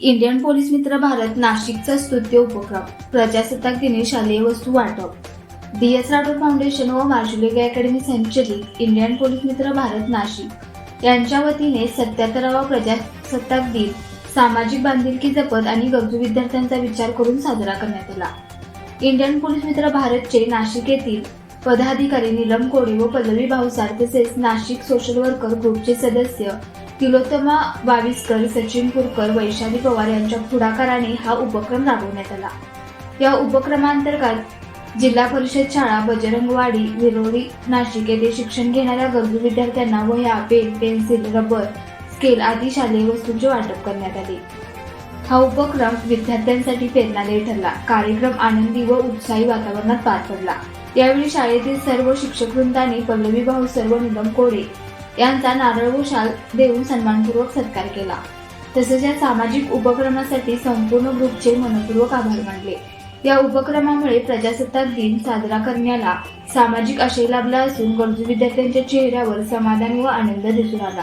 Indian police मित्र भारत नाशिकचा स्तुत्य उपक्रम. प्रजासत्ताक दिनी शालेय वस्तू वाटप. डी एस राठोड फाउंडेशन व मार्जुलेगा अकॅडमी संचलित इंडियन पोलीस मित्र भारत नाशिक. यांच्या वतीने सत्याहत्तरावा प्रजासत्ताक दिन सामाजिक बांधिलकी जपत आणि गरजू विद्यार्थ्यांचा विचार करून साजरा करण्यात आला. इंडियन पोलीस मित्र भारतचे नाशिक येथील पदाधिकारी नीलम कोळी व पल्लवी भाऊसार तसेच नाशिक सोशल वर्कर ग्रुपचे सदस्य तिलोत्तमा वाविस्कर सचिन पुरकर वैशाली पवार यांच्या पुढाकाराने हा उपक्रम राबवण्यात आला. या उपक्रमांतर्गत जिल्हा परिषद शाळा बजरंगवाडी विरोडी नाशिक येथे शिक्षण घेणाऱ्या गरजू विद्यार्थ्यांना वह्या पेन पेन्सिल रबर स्केल आदी शालेय वस्तूंचे वाटप करण्यात आले. हा उपक्रम विद्यार्थ्यांसाठी प्रेरणादायी ठरला. कार्यक्रम आनंदी व उत्साही वातावरणात पार पडला. यावेळी शाळेतील सर्व शिक्षक वृंदाने पल्लवी भाऊ सर्व निलम कोडे यांचा नारळ व शाल देऊन सन्मानपूर्वक सत्कार केला. तसेच या सामाजिक उपक्रमासाठी संपूर्ण ग्रुपचे मनपूर्वक आभार मानले. या उपक्रमामुळे प्रजासत्ताक दिन साजरा करण्याला सामाजिक आशय लाभला असून गरजू विद्यार्थ्यांच्या चेहऱ्यावर समाधान व आनंद दिसून आला.